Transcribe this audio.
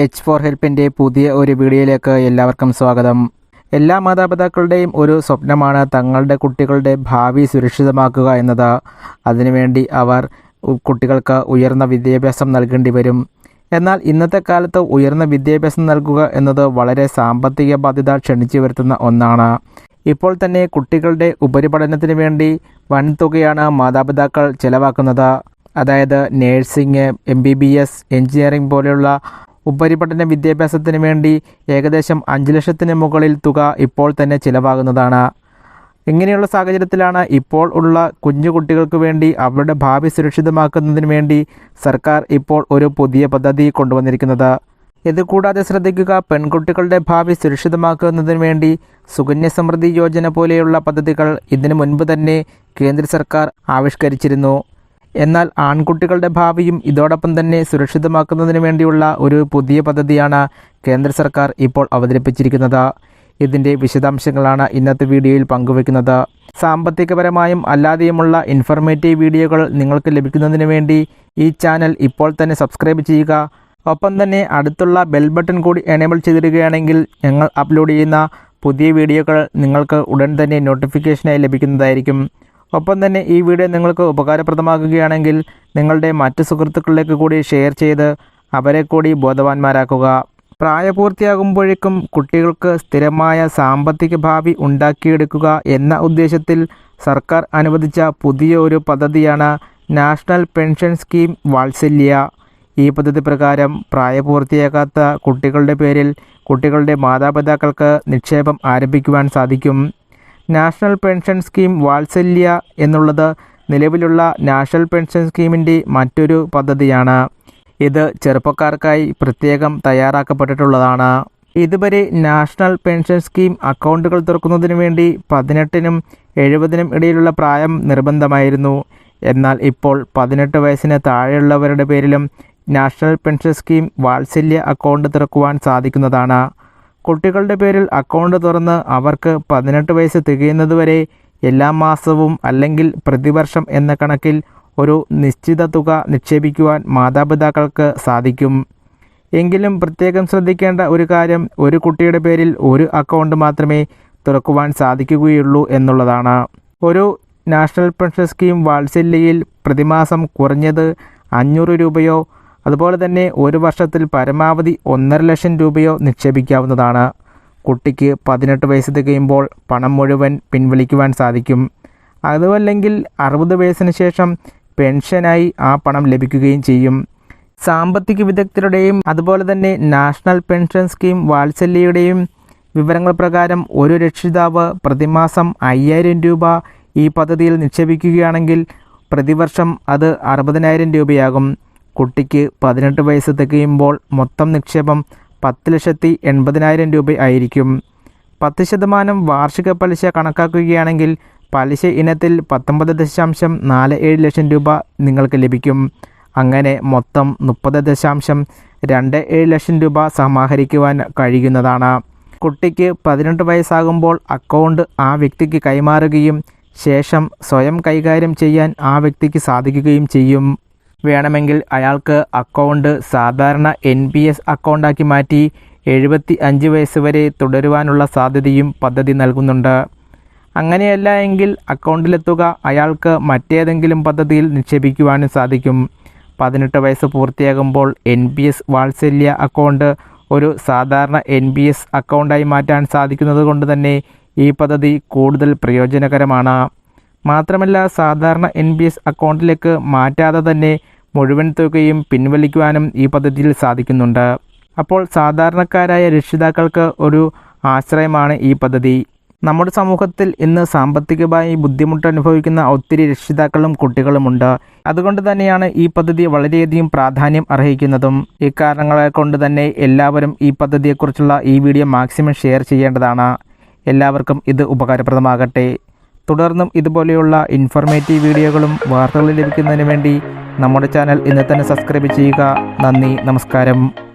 H four ഹെൽപ്പിന്റെ പുതിയ ഒരു വീഡിയോയിലേക്ക് എല്ലാവർക്കും സ്വാഗതം. എല്ലാ മാതാപിതാക്കളുടെയും ഒരു സ്വപ്നമാണ് തങ്ങളുടെ കുട്ടികളുടെ ഭാവി സുരക്ഷിതമാക്കുക എന്നത്. അതിനുവേണ്ടി അവർ കുട്ടികൾക്ക് ഉയർന്ന വിദ്യാഭ്യാസം നൽകേണ്ടി വരും. എന്നാൽ ഇന്നത്തെ കാലത്ത് ഉയർന്ന വിദ്യാഭ്യാസം നൽകുക എന്നത് വളരെ സാമ്പത്തിക ബാധ്യത ക്ഷണിച്ചു വരുത്തുന്ന ഒന്നാണ്. ഇപ്പോൾ തന്നെ കുട്ടികളുടെ ഉപരിപഠനത്തിന് വേണ്ടി വൻതുകയാണ് മാതാപിതാക്കൾ ചെലവാക്കുന്നത്. അതായത് nursing M B B S engineering പോലെയുള്ള ഉപരിപഠന വിദ്യാഭ്യാസത്തിന് വേണ്ടി ഏകദേശം അഞ്ച് ലക്ഷത്തിന് മുകളിൽ തുക ഇപ്പോൾ തന്നെ ചിലവാകുന്നതാണ്. ഇങ്ങനെയുള്ള സാഹചര്യത്തിലാണ് ഇപ്പോൾ ഉള്ള കുഞ്ഞു കുട്ടികൾക്ക് വേണ്ടി അവരുടെ ഭാവി സുരക്ഷിതമാക്കുന്നതിന് വേണ്ടി സർക്കാർ ഇപ്പോൾ ഒരു പുതിയ പദ്ധതി കൊണ്ടുവന്നിരിക്കുന്നത്. ഇത് കൂടാതെ ശ്രദ്ധിക്കുക പെൺകുട്ടികളുടെ ഭാവി സുരക്ഷിതമാക്കുന്നതിന് വേണ്ടി സുകന്യ സമൃദ്ധി യോജന പോലെയുള്ള പദ്ധതികൾ ഇതിനു മുൻപ് തന്നെ കേന്ദ്ര സർക്കാർ ആവിഷ്കരിച്ചിരുന്നു. എന്നാൽ ആൺകുട്ടികളുടെ ഭാവിയും ഇതോടൊപ്പം തന്നെ സുരക്ഷിതമാക്കുന്നതിന് വേണ്ടിയുള്ള ഒരു പുതിയ പദ്ധതിയാണ് കേന്ദ്ര സർക്കാർ ഇപ്പോൾ അവതരിപ്പിച്ചിരിക്കുന്നത്. ഇതിന്റെ വിശദാംശങ്ങളാണ് ഇന്നത്തെ വീഡിയോയിൽ പങ്കുവയ്ക്കുന്നത്. സാമ്പത്തികപരമായും അല്ലാതെയുമുള്ള ഇൻഫർമേറ്റീവ് വീഡിയോകൾ നിങ്ങൾക്ക് ലഭിക്കുന്നതിന് വേണ്ടി ഈ ചാനൽ ഇപ്പോൾ തന്നെ സബ്സ്ക്രൈബ് ചെയ്യുക. ഒപ്പം തന്നെ അടുത്തുള്ള ബെൽ ബട്ടൺ കൂടി എനേബിൾ ചെയ്തിടുകയാണെങ്കിൽ ഞങ്ങൾ അപ്ലോഡ് ചെയ്യുന്ന പുതിയ വീഡിയോകൾ നിങ്ങൾക്ക് ഉടൻ തന്നെ നോട്ടിഫിക്കേഷനായി ലഭിക്കുന്നതായിരിക്കും. ഒപ്പം തന്നെ ഈ വീഡിയോ നിങ്ങൾക്ക് ഉപകാരപ്രദമാകുകയാണെങ്കിൽ നിങ്ങളുടെ മറ്റ് സുഹൃത്തുക്കളിലേക്ക് കൂടി ഷെയർ ചെയ്ത് അവരെ കൂടി ബോധവാന്മാരാക്കുക. പ്രായപൂർത്തിയാകുമ്പോഴേക്കും കുട്ടികൾക്ക് സ്ഥിരമായ സാമ്പത്തിക ഭാവി ഉണ്ടാക്കിയെടുക്കുക എന്ന ഉദ്ദേശത്തിൽ സർക്കാർ അനുവദിച്ച പുതിയ ഒരു പദ്ധതിയാണ് നാഷണൽ പെൻഷൻ സ്കീം വാത്സല്യ. ഈ പദ്ധതി പ്രകാരം പ്രായപൂർത്തിയാകാത്ത കുട്ടികളുടെ പേരിൽ കുട്ടികളുടെ മാതാപിതാക്കൾക്ക് നിക്ഷേപം ആരംഭിക്കുവാൻ സാധിക്കും. നാഷണൽ പെൻഷൻ സ്കീം വാത്സല്യ എന്നുള്ളത് നിലവിലുള്ള നാഷണൽ പെൻഷൻ സ്കീമിന്റെ മറ്റൊരു പദ്ധതിയാണ്. ഇത് ചെറുപ്പക്കാർക്കായി പ്രത്യേകം തയ്യാറാക്കപ്പെട്ടിട്ടുള്ളതാണ്. ഇതുവരെ നാഷണൽ പെൻഷൻ സ്കീം അക്കൗണ്ടുകൾ തുറക്കുന്നതിന് വേണ്ടി പതിനെട്ടിനും എഴുപതിനും ഇടയിലുള്ള പ്രായം നിർബന്ധമായിരുന്നു. എന്നാൽ ഇപ്പോൾ പതിനെട്ട് വയസ്സിന് താഴെയുള്ളവരുടെ പേരിലും national pension scheme Vatsalya account തുറക്കുവാൻ സാധിക്കുന്നതാണ്. കുട്ടികളുടെ പേരിൽ അക്കൗണ്ട് തുറന്ന് അവർക്ക് പതിനെട്ട് വയസ്സ് തികയുന്നതുവരെ എല്ലാ മാസവും അല്ലെങ്കിൽ പ്രതിവർഷം എന്ന കണക്കിൽ ഒരു നിശ്ചിത തുക നിക്ഷേപിക്കുവാൻ മാതാപിതാക്കൾക്ക് സാധിക്കും. എങ്കിലും പ്രത്യേകം ശ്രദ്ധിക്കേണ്ട ഒരു കാര്യം ഒരു കുട്ടിയുടെ പേരിൽ ഒരു അക്കൗണ്ട് മാത്രമേ തുറക്കുവാൻ സാധിക്കുകയുള്ളൂ എന്നുള്ളതാണ്. ഒരു നാഷണൽ പെൻഷൻ സ്കീം വാത്സല്യയിൽ പ്രതിമാസം കുറഞ്ഞത് അഞ്ഞൂറ് രൂപയോ അതുപോലെ തന്നെ ഒരു വർഷത്തിൽ പരമാവധി ഒന്നര ലക്ഷം രൂപയോ നിക്ഷേപിക്കാവുന്നതാണ്. കുട്ടിക്ക് പതിനെട്ട് വയസ്സ് തികയുമ്പോൾ പണം മുഴുവൻ പിൻവലിക്കുവാൻ സാധിക്കും. അതുമല്ലെങ്കിൽ അറുപത് വയസ്സിന് ശേഷം പെൻഷനായി ആ പണം ലഭിക്കുകയും ചെയ്യും. സാമ്പത്തിക വിദഗ്ധരുടെയും അതുപോലെ തന്നെ നാഷണൽ പെൻഷൻ സ്കീം വാത്സല്യയുടെയും വിവരങ്ങൾ പ്രകാരം ഒരു രക്ഷിതാവ് പ്രതിമാസം അയ്യായിരം രൂപ ഈ പദ്ധതിയിൽ നിക്ഷേപിക്കുകയാണെങ്കിൽ പ്രതിവർഷം അത് അറുപതിനായിരം രൂപയാകും. കുട്ടിക്ക് പതിനെട്ട് വയസ്സ് തികയുമ്പോൾ മൊത്തം നിക്ഷേപം പത്ത് ലക്ഷത്തി എൺപതിനായിരം രൂപ ആയിരിക്കും പത്ത് ശതമാനം വാർഷിക പലിശ കണക്കാക്കുകയാണെങ്കിൽ പലിശ ഇനത്തിൽ പത്തൊമ്പത് ദശാംശം നാല് ഏഴ് ലക്ഷം രൂപ നിങ്ങൾക്ക് ലഭിക്കും. അങ്ങനെ മൊത്തം മുപ്പത് ദശാംശം രണ്ട് ഏഴ് ലക്ഷം രൂപ സമാഹരിക്കുവാൻ കഴിയുന്നതാണ്. കുട്ടിക്ക് പതിനെട്ട് വയസ്സാകുമ്പോൾ അക്കൗണ്ട് ആ വ്യക്തിക്ക് കൈമാറുകയും ശേഷം സ്വയം കൈകാര്യം ചെയ്യാൻ ആ വ്യക്തിക്ക് സാധിക്കുകയും ചെയ്യും. വേണമെങ്കിൽ അയാൾക്ക് അക്കൗണ്ട് സാധാരണ എൻ പി എസ് അക്കൗണ്ടാക്കി മാറ്റി എഴുപത്തി അഞ്ച് വയസ്സ് വരെ തുടരുവാനുള്ള സാധ്യതയും പദ്ധതി നൽകുന്നുണ്ട്. അങ്ങനെയല്ല എങ്കിൽ അക്കൗണ്ടിലെ തുക അയാൾക്ക് മറ്റേതെങ്കിലും പദ്ധതിയിൽ നിക്ഷേപിക്കുവാനും സാധിക്കും. പതിനെട്ട് വയസ്സ് പൂർത്തിയാകുമ്പോൾ N P S Vatsalya account ഒരു സാധാരണ എൻ പി എസ് അക്കൗണ്ടായി മാറ്റാൻ സാധിക്കുന്നത് കൊണ്ട് തന്നെ ഈ പദ്ധതി കൂടുതൽ പ്രയോജനകരമാണ്. മാത്രമല്ല സാധാരണ എൻ പി എസ് അക്കൗണ്ടിലേക്ക് മാറ്റാതെ തന്നെ മുഴുവൻ തുകയും പിൻവലിക്കുവാനും ഈ പദ്ധതിയിൽ സാധിക്കുന്നുണ്ട്. അപ്പോൾ സാധാരണക്കാരായ രക്ഷിതാക്കൾക്ക് ഒരു ആശ്രയമാണ് ഈ പദ്ധതി. നമ്മുടെ സമൂഹത്തിൽ ഇന്ന് സാമ്പത്തികമായി ബുദ്ധിമുട്ട് അനുഭവിക്കുന്ന ഒത്തിരി രക്ഷിതാക്കളും കുട്ടികളുമുണ്ട് അതുകൊണ്ട് തന്നെയാണ് ഈ പദ്ധതി വളരെയധികം പ്രാധാന്യം അർഹിക്കുന്നതും. ഇക്കാരണങ്ങളെ കൊണ്ട് തന്നെ എല്ലാവരും ഈ പദ്ധതിയെക്കുറിച്ചുള്ള ഈ വീഡിയോ മാക്സിമം ഷെയർ ചെയ്യേണ്ടതാണ്. എല്ലാവർക്കും ഇത് ഉപകാരപ്രദമാകട്ടെ. തുടർന്നും ഇതുപോലെയുള്ള ഇൻഫോർമേറ്റീവ് വീഡിയോകളും വാർത്തകളും ലഭിക്കുന്നതിന് വേണ്ടി നമ്മുടെ ചാനൽ ഇന്ന് തന്നെ സബ്സ്ക്രൈബ് ചെയ്യുക. നന്ദി നമസ്കാരം.